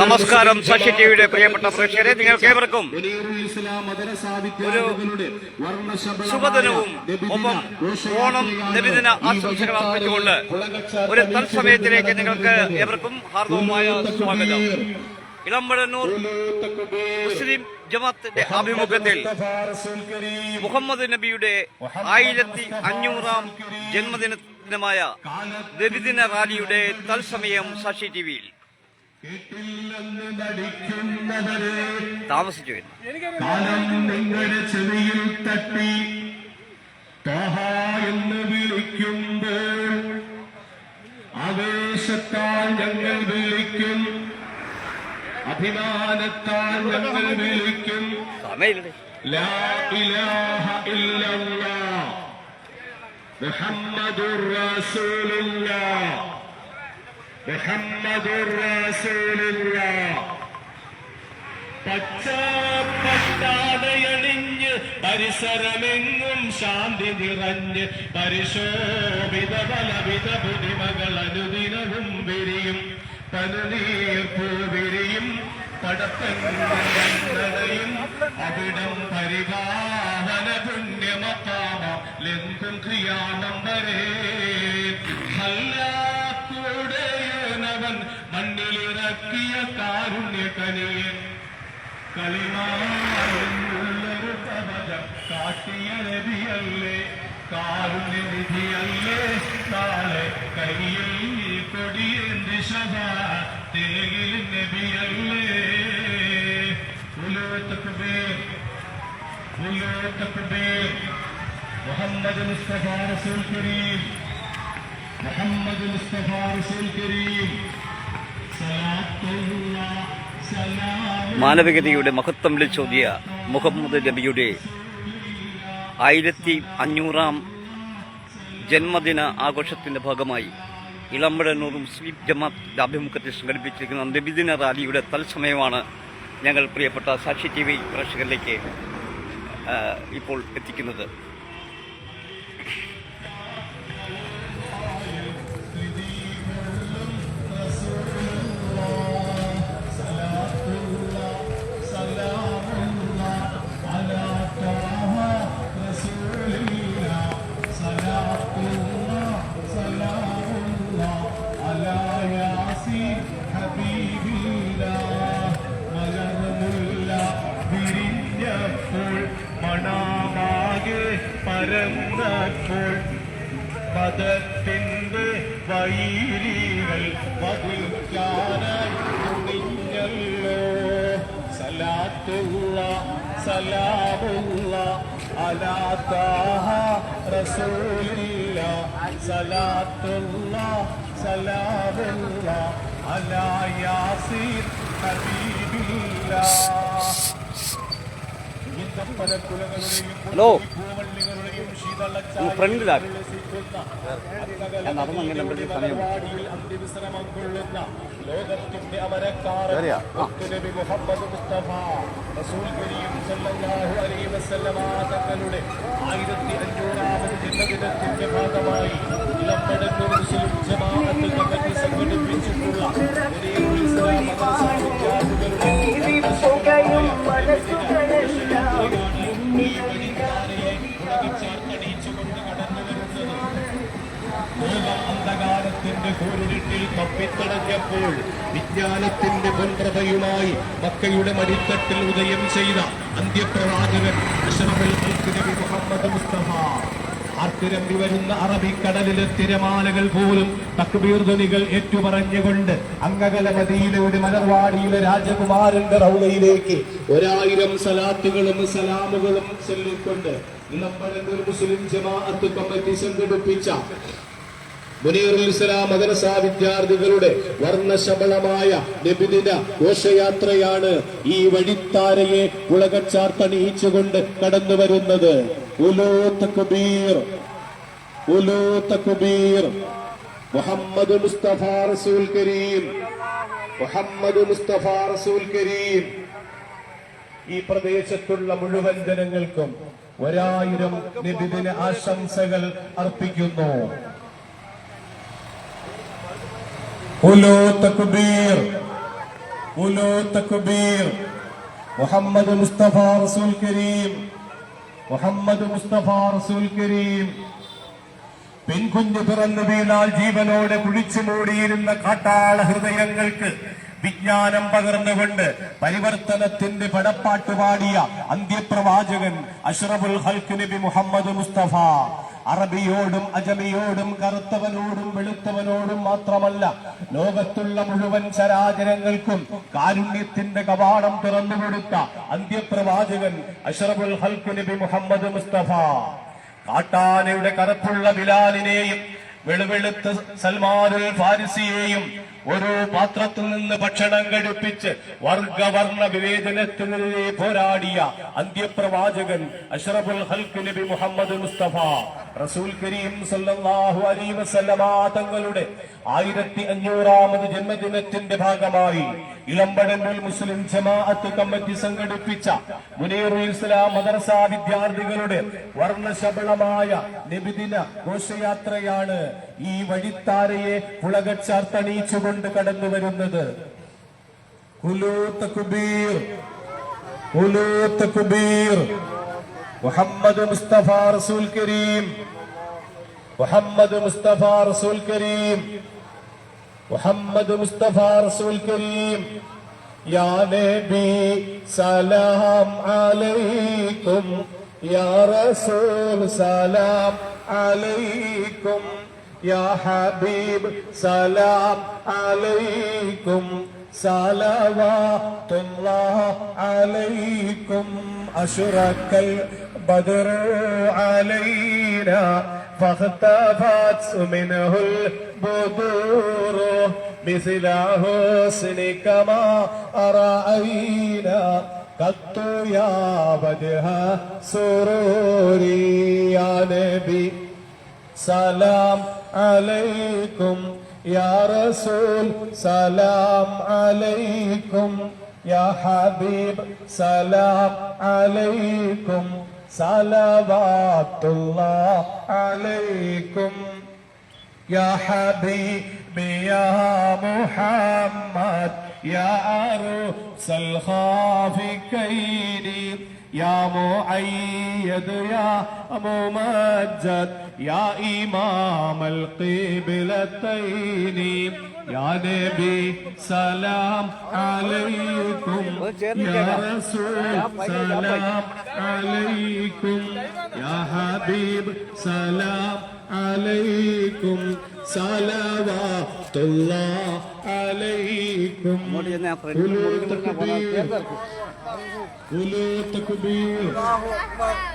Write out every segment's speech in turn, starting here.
നമസ്കാരം സഷി ടിവിയുടെ പ്രിയപ്പെട്ട പ്രേക്ഷകരെ നിങ്ങൾക്ക് ഏവർക്കും ഒരു ശുഭദിനവും ഒപ്പം ഓണം നബിദിന ആശംസകൾ അർപ്പിച്ചുകൊണ്ട് ഒരു തൽസമയത്തിലേക്ക് നിങ്ങൾക്ക് ഏവർക്കും ഹാർദവമായ സ്വാഗതം. ഇളമ്പഴന്നൂർ മുസ്ലിം ജമാത്തിന്റെ ആഭിമുഖ്യത്തിൽ മുഹമ്മദ് നബിയുടെ ആയിരത്തി അഞ്ഞൂറാം ജന്മദിനമായ ദരിദിന റാലിയുടെ തത്സമയം സാക്ഷി ടിവിയിൽ വിയിൽ താമസിച്ചു ചെവിയിൽ തട്ടി. താഹ എന്ന് വിളിക്കുമ്പോൾ ആവേശത്താൽ ഞങ്ങൾ വിളിക്കും. അഭിമാനത്താൽ ഞങ്ങൾ വിളിക്കും. സമയമില്ലേ? ലാ ഇലാഹ ഇല്ലല്ലാഹ് മുഹമ്മദുർ റസൂലുള്ളാഹ് മുഹമ്മദുർ റസൂലുള്ളാഹ് പച്ചാപ്പട്ടാടയണിഞ്ഞ് പരിസരമെങ്ങും ശാന്തി നിറഞ്ഞ് പരിശോഭിത പലവിധ പുതിമകൾ അനുദിനവും വിരിയും. പനുനീർപ്പൂ വിരിയും പടപ്പന്നടയും അവിടം പരിപാവന പുണ്യമത്താമ ലെന്തും ക്രിയാമം വരെ ഹല്ലാക്കുടയനവൻ മണ്ണിലിറക്കിയ കാരുണ്യ കാരുണ്യകനിയൻ കളിമാറുള്ളൊരു കവചം കാട്ടിയ രവിയല്ലേ കാരുണ്യനിധിയല്ലേ. നാളെ കയ്യിൽ കൊടിയേന്തി ശഭ തേകിൽ നബിയല്ലേ. ഉലോ തക്ബീർ മുഹമ്മദ് മുസ്തഫ റസൂൽ കരീം. മുഹമ്മദ് മുസ്തഫ റസൂൽ മാനവികതയുടെ മഹത്വം വിളിച്ചോതിയ മുഹമ്മദ് നബിയുടെ ആയിരത്തി അഞ്ഞൂറാം ജന്മദിന ആഘോഷത്തിന്റെ ഭാഗമായി ഇളമ്പഴന്നൂർ മുസ്ലിം ജമാഅത്തിന്റെ ആഭിമുഖ്യത്തിൽ സംഘടിപ്പിച്ചിരിക്കുന്ന നബിദിന റാലിയുടെ തൽസമയമാണ് ഞങ്ങൾ പ്രിയപ്പെട്ട സാക്ഷി ടി വി പ്രേക്ഷകരിലേക്ക് ഇപ്പോൾ എത്തിക്കുന്നത്. സലാത്തുള്ള സലാമുള്ള അലാ താഹ റസൂലില്ല സലാത്തുള്ള സലാമുള്ള അലാ ഹബീബില്ല ഹലോ. ഫ്രണ്ടിലാക്ക്. ഞാൻ നടന്ന് അങ്ങനെ സമയം തങ്ങളുടെ ആയിരത്തി അഞ്ഞൂറാമത് ജന്മദിനത്തിന്റെ ഭാഗമായി ഇളമ്പടന്നൂർ മുസ്ലിം ജമാഅത്ത് കമ്മിറ്റി സംഘടിപ്പിച്ചിട്ടുള്ള അന്ധകാരത്തിന്റെ കൂരുരുട്ടിൽ തപ്പിത്തടഞ്ഞപ്പോൾ വിജ്ഞാനത്തിന്റെ പൊൻപ്രഭയുമായി മക്കയുടെ മടിത്തട്ടിൽ ഉദയം ചെയ്ത അന്ത്യപ്രവാചകൻ നബി മുഹമ്മദ് മുസ്തഫ. ആർത്തിരമ്പി വരുന്ന അറബിക്കടലിലെ തിരമാലകൾ പോലും തക്ബീർ ധ്വനികൾ ഏറ്റുപറഞ്ഞുകൊണ്ട് അംഗകല ഒരു മലർവാടിയിലെ രാജകുമാരന്റെ റൗളയിലേക്ക് ഒരായിരം സലാത്തുകളും സലാമുകളും ചൊല്ലിക്കൊണ്ട് ഇളമ്പഴന്നൂർ മുസ്ലിം ജമാഅത്ത് കമ്മിറ്റി സംഘടിപ്പിച്ച മുനീറുൽ ഇസ്ലാം മദ്രസ വിദ്യാർത്ഥികളുടെ വർണശബളമായ നബിദിന ഘോഷയാത്രയാണ് ഈ വഴിത്താരയെ ഉലകച്ചാർത്തണിയിച്ചുകൊണ്ട് കടന്നു വരുന്നത് മുഹമ്മദ് മുസ്തഫ റസൂൽ കരീം മുഹമ്മദ് മുസ്തഫ റസൂൽ കരീം. ഈ പ്രദേശത്തുള്ള മുഴുവൻ ജനങ്ങൾക്കും ഒരായിരം നബിദിന ആശംസകൾ അർപ്പിക്കുന്നു. ഉലോ തക്ബീർ ഉലോ തക്ബീർ മുഹമ്മദ് മുസ്തഫ റസൂൽ കരീം മുഹമ്മദ് മുസ്തഫ റസൂൽ കരീം. പെൺകുഞ്ഞ് പിറന്നു വീണാൽ ജീവനോടെ കുഴിച്ചു മൂടിയിരുന്ന കാട്ടാള ഹൃദയങ്ങൾക്ക് വിജ്ഞാനം പകർന്നുകൊണ്ട് പരിവർത്തനത്തിന്റെ പടപ്പാട്ട് പാടിയ അന്ത്യപ്രവാചകൻ അഷ്റഫുൽ ഹൽക്ക് നബി മുഹമ്മദ് മുസ്തഫ. അറബിയോടും അജമിയോടും കറുത്തവനോടും വെളുത്തവനോടും മാത്രമല്ല ലോകത്തുള്ള മുഴുവൻ ചരാചരങ്ങൾക്കും കാരുണ്യത്തിന്റെ കവാടം തുറന്നുകൊടുത്ത അന്ത്യപ്രവാചകൻ അഷറബുൽ ഹൽക്ക് നബി മുഹമ്മദ് മുസ്തഫ. കാട്ടാനയുടെ കറുപ്പുള്ള ബിലാലിനെയും വെളുവെളുത്ത സൽമാനുൽ ഫാരിസിയെയും ഓരോ പാത്രത്തിൽ നിന്ന് ഭക്ഷണം കഴിപ്പിച്ച് വർഗവർണ വിവേചനത്തിനെതിരെ പോരാടിയ അന്ത്യപ്രവാചകൻ അഷ്റഫുൽ ഹൽക്ക് നബി മുഹമ്മദ് മുസ്തഫ റസൂൽ കരീം സല്ലല്ലാഹു അലൈഹി വസല്ലമ തങ്ങളുടെ ആയിരത്തി അഞ്ഞൂറാമത് ജന്മദിനത്തിന്റെ ഭാഗമായി ഇളമ്പടങ്ങൾ മുസ്ലിം ജമാഅത്ത് കമ്മിറ്റി സംഘടിപ്പിച്ച മുനീറുൽ ഇസ്ലാം മദർസ വിദ്യാർത്ഥികളുടെ വർണശബളമായ നിബിദിന ഘോഷയാത്രയാണ് ഈ വഴിത്താരയെ പുളകച്ചാർത്തണിയിച്ചുകൊണ്ട് കടന്നു വരുന്നത് കുലൂ തക്ബീർ കുലൂ തക്ബീർ മുഹമ്മദ് മുസ്തഫ റസൂൽ കരീം മുഹമ്മദ് മുസ്തഫ റസൂൽ കരീം محمد مصطفى رسول كريم يا نبي سلام عليكم يا رسول سلام عليكم يا حبيب سلام عليكم صلوات الله عليكم أشرك البدر علينا فاختفت منه البدور مثل حسنك ما رأينا قط يا بدها سروري يا نبي سلام عليكم. يا رسول سلام عليكم. يا حبيب سلام عليكم. صلوات الله عليكم. يا حبيبي يا محمد يا عروس الخافقين. يا مؤيد يا ممجد يا إمام القبلتين. يا نبي سلام عليكم يا رسول سلام عليكم. يا حبيب سلام عليكم. صلوات الله عليكم ഇങ്ങോട്ട് ചെന്ന് ആ ഫ്രണ്ട് قولوا മുറിക്കുന്ന تكبير ചേർത്ത് قولوا تكبير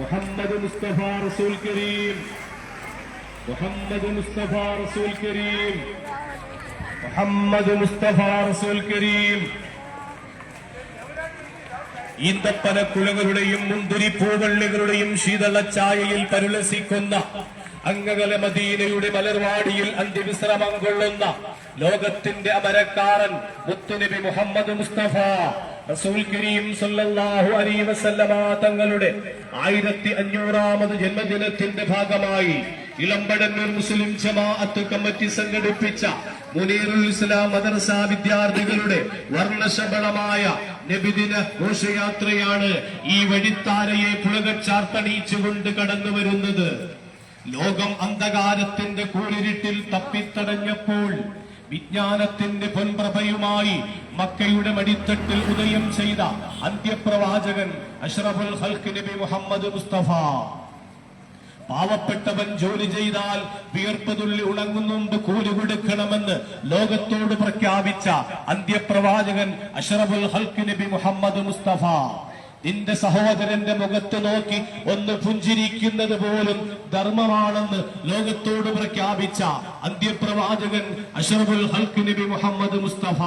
محمد مصطفى رسول كريم محمد مصطفى رسول كريم محمد مصطفى رسول كريم ഈന്തപ്പനക്കുലകളുടെയും മുന്തിരി പൂവള്ളികളുടെയും ശീതളച്ചായയിൽ പരുലസിക്കുന്ന അങ്ങകല മദീനയുടെ മലർവാടിയിൽ അന്ത്യവിശ്രമം കൊള്ളുന്ന ലോകത്തിന്റെ അമരക്കാരൻ മുത്തുനബി മുഹമ്മദ് മുസ്തഫ റസൂൽ കരീം സല്ലല്ലാഹു അലൈഹി വസല്ലമ തങ്ങളുടെ ആയിരത്തി അഞ്ഞൂറാമത് ജന്മദിനത്തിന്റെ ഭാഗമായി ഇളമ്പടന്നൂർ മുസ്ലിം ജമാഅത്ത് കമ്മിറ്റി സംഘടിപ്പിച്ച മുനീറുൽ ഇസ്ലാം മദർസ വിദ്യാർത്ഥികളുടെ വർണശബളമായ നബിദിന ഘോഷയാത്രയാണ് ഈ വഴിത്താരയെ പുളകച്ചാർത്തണിയിച്ചുകൊണ്ട് കടന്നു വരുന്നത് ലോകം അന്ധകാരത്തിന്റെ കൂരിരുട്ടിൽ തപ്പിത്തടഞ്ഞപ്പോൾ വിജ്ഞാനത്തിന്റെ പൊൻപ്രഭയുമായി മക്കയുടെ മടിത്തട്ടിൽ ഉദയം ചെയ്ത അന്ത്യപ്രവാചകൻ അഷ്റഫുൽ ഹൽക്ക് നബി മുഹമ്മദ് മുസ്തഫ. പാവപ്പെട്ടവൻ ജോലി ചെയ്താൽ വിയർപ്പ് തുള്ളി ഉണങ്ങും കൂലി കൊടുക്കണമെന്ന് ലോകത്തോട് പ്രഖ്യാപിച്ച അന്ത്യപ്രവാചകൻ അഷ്റഫുൽ ഹൽക്ക് നബി മുഹമ്മദ് മുസ്തഫ. നിന്റെ സഹോദരന്റെ മുഖത്ത് നോക്കി ഒന്ന് പുഞ്ചിരിക്കുന്നത് പോലും ധർമ്മമാണെന്ന് ലോകത്തോട് പ്രഖ്യാപിച്ച അന്ത്യപ്രവാചകൻ അഷറഫുൽ ഹൽക്ക് നബി മുഹമ്മദ് മുസ്തഫ.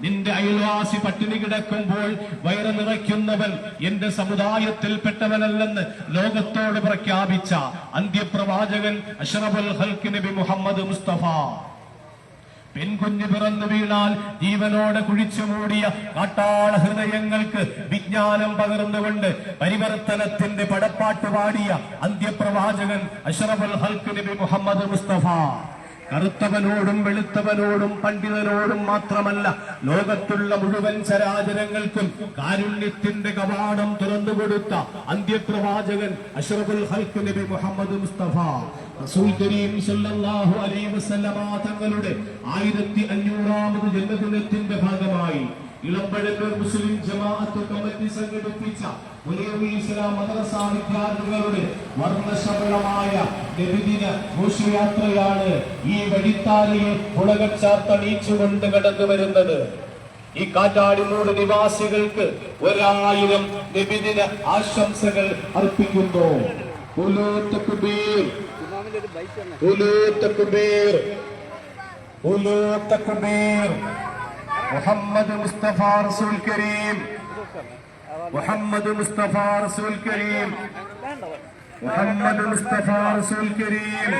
നിന്റെ അയൽവാസി പട്ടിണി കിടക്കുമ്പോൾ വയറ് നിറയ്ക്കുന്നവൻ എന്റെ സമുദായത്തിൽപ്പെട്ടവനല്ലെന്ന് ലോകത്തോട് പ്രഖ്യാപിച്ച അന്ത്യപ്രവാചകൻ അഷറഫുൽ ഹൽക്ക് നബി മുഹമ്മദ് മുസ്തഫ. പെൺകുഞ്ഞ് പിറന്നു വീണാൽ ജീവനോടെ കുഴിച്ചു മൂടിയ കാട്ടാള ഹൃദയങ്ങൾക്ക് വിജ്ഞാനം പകർന്നുകൊണ്ട് പരിവർത്തനത്തിന്റെ പടപ്പാട്ട് പാടിയ അന്ത്യപ്രവാചകൻ അഷ്റഫുൽ ഹൽക്ക് നബി മുഹമ്മദ് മുസ്തഫ. കറുത്തവനോടും വെളുത്തവനോടും പണ്ഡിതനോടും മാത്രമല്ല ലോകത്തുള്ള മുഴുവൻ ചരാചരങ്ങൾക്കും കാരുണ്യത്തിന്റെ കവാടം തുറന്നു കൊടുത്ത അന്ത്യപ്രവാചകൻ അഷ്റഫുൽ ഹൽക്ക് നബി മുഹമ്മദ് മുസ്തഫ. റസൂൽ അലൈഹി വസല്ലമ തങ്ങളുടെ ആയിരത്തി അഞ്ഞൂറാമത് ജന്മദിനത്തിന്റെ ഭാഗമായി ഇളമ്പഴന്നൂർ മുസ്ലിം ജമാഅത്ത് കമ്മിറ്റി സംഘടിപ്പിച്ച ഇസ്ലാം മദ്രസ വിദ്യാർത്ഥികളുടെ വർണശബളമായ നബിദിന ഘോഷയാത്രയാണ് ഈ വഴിത്താരയെ പുളകച്ചാർത്തണീച്ചുകൊണ്ട് കടന്നു വരുന്നത്. ഈ കാറ്റാടിമൂട് നിവാസികൾക്ക് ഒരായിരം നബിദിന ആശംസകൾ അർപ്പിക്കുന്നു. ഉലൂ തക്ബീർ ഉലൂ തക്ബീർ ഉലൂ തക്ബീർ മുഹമ്മദ് മുസ്തഫ റസൂൽ കരീം. മുഹമ്മദ് മുസ്തഫ റസൂൽ കരീം. മുഹമ്മദ് മുസ്തഫ റസൂൽ കരീം.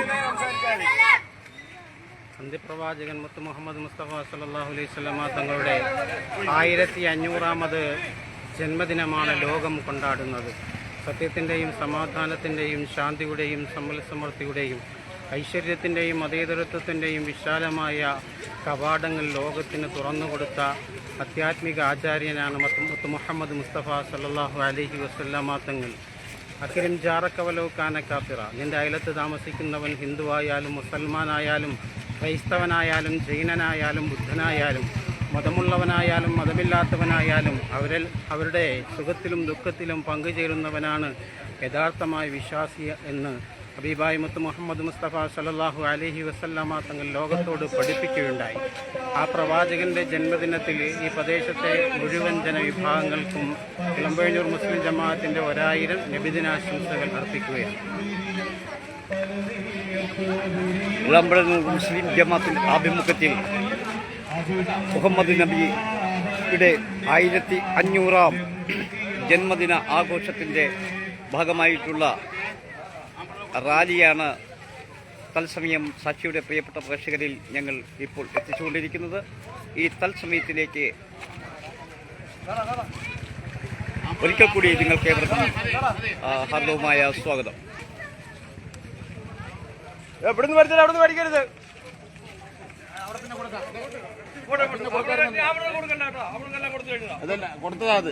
പ്രവാചകൻ മുത്ത് മുഹമ്മദ് മുസ്തഫ സല്ലല്ലാഹു അലൈഹി വസല്ലമ തങ്ങളുടെ ആയിരത്തി അഞ്ഞൂറാമത് ജന്മദിനമാണ് ലോകം കൊണ്ടാടുന്നത്. സത്യത്തിന്റെയും സമാധാനത്തിന്റെയും ശാന്തിയുടെയും സമ്പൽ സമൃദ്ധിയുടെയും ഐശ്വര്യത്തിന്റെയും മതേതരത്വത്തിന്റെയും വിശാലമായ കവാടങ്ങൾ ലോകത്തിന് തുറന്നുകൊടുത്ത ആധ്യാത്മിക ആചാര്യനാണ് മത്ത് മുഹമ്മദ് മുസ്തഫ സല്ലാഹു അലഹി വസല്ലമ തങ്ങൾ അക്കരം ജാറക്കവലോ കാന കാഫിറ. നിന്റെ അയലത്ത് താമസിക്കുന്നവൻ ഹിന്ദുവായാലും മുസൽമാനായാലും ക്രൈസ്തവനായാലും ജൈനനായാലും ബുദ്ധനായാലും മതമുള്ളവനായാലും മതമില്ലാത്തവനായാലും അവരിൽ അവരുടെ സുഖത്തിലും ദുഃഖത്തിലും പങ്കുചേരുന്നവനാണ് യഥാർത്ഥമായ വിശ്വാസി എന്ന് ഹബീബായ് മുത്ത് മുഹമ്മദ് മുസ്തഫ സല്ലല്ലാഹു അലഹി വസല്ലമ തങ്ങൾ ലോകത്തോട് പഠിപ്പിക്കുകയുണ്ടായി. ആ പ്രവാചകന്റെ ജന്മദിനത്തിൽ ഈ പ്രദേശത്തെ മുഴുവൻ ജനവിഭാഗങ്ങൾക്കും ഇളമ്പഴഞ്ഞൂർ മുസ്ലിം ജമാഅത്തിന്റെ ഒരായിരം നബിദിനാശംസകൾ അർപ്പിക്കുകയാണ്. ഇളമ്പഴഞ്ഞൂർ മുസ്ലിം ജമാഅത്തിന്റെ ആഭിമുഖ്യത്തിൽ മുഹമ്മദ് നബിയുടെ ആയിരത്തി അഞ്ഞൂറാം ജന്മദിന ആഘോഷത്തിന്റെ ഭാഗമായിട്ടുള്ള റാലിയാണ് തത്സമയം സാക്ഷിയുടെ പ്രിയപ്പെട്ട പ്രേക്ഷകരിൽ ഞങ്ങൾ ഇപ്പോൾ എത്തിച്ചുകൊണ്ടിരിക്കുന്നത്. ഈ തത്സമയത്തിലേക്ക് ഒരിക്കൽ കൂടി നിങ്ങൾക്ക് ഏവർക്കും ഹർദവുമായ സ്വാഗതം. എവിടുന്ന് മേടിച്ചാലും അവിടുന്ന് പഠിക്കരുത് അതല്ല കൊടുത്തതാ അത്.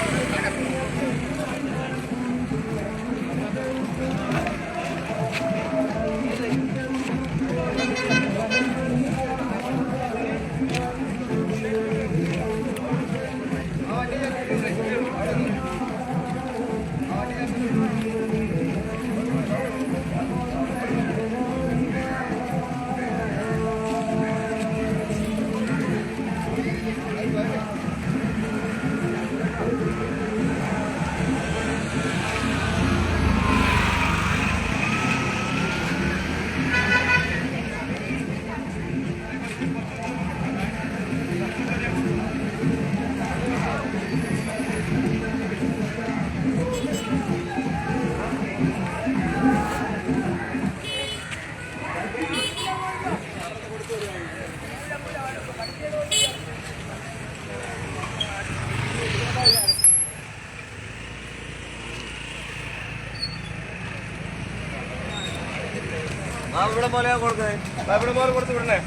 ഇവിടെ മോർ വിടണേ.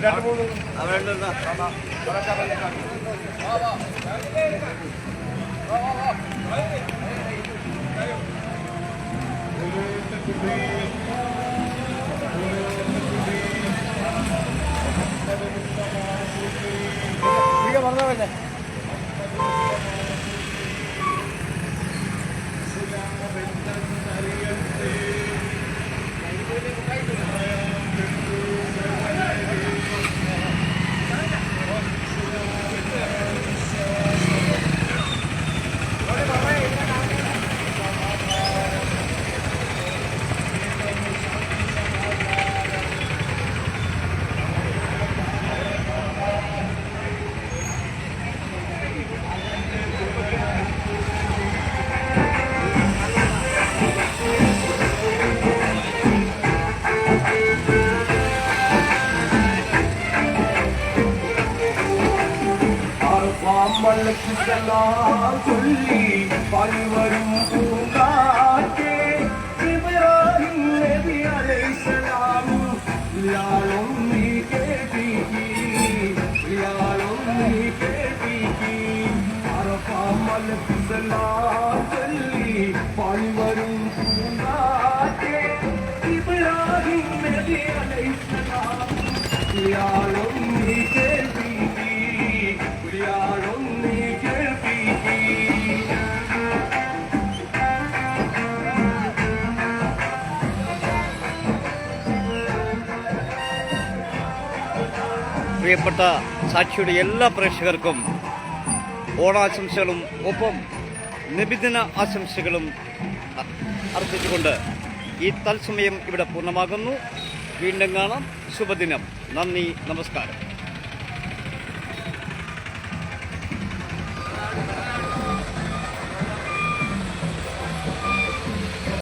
രണ്ട് മൂന്ന് അവിടെ പ്രിയപ്പെട്ട സാക്ഷിയുടെ എല്ലാ പ്രേക്ഷകർക്കും ഓണാശംസകളും ഒപ്പം നിബിദിന ആശംസകളും അർപ്പിച്ചുകൊണ്ട് ഈ തത്സമയം ഇവിടെ പൂർണമാകുന്നു. വീണ്ടും കാണാം. ശുഭദിനം. നന്ദി. നമസ്കാരം.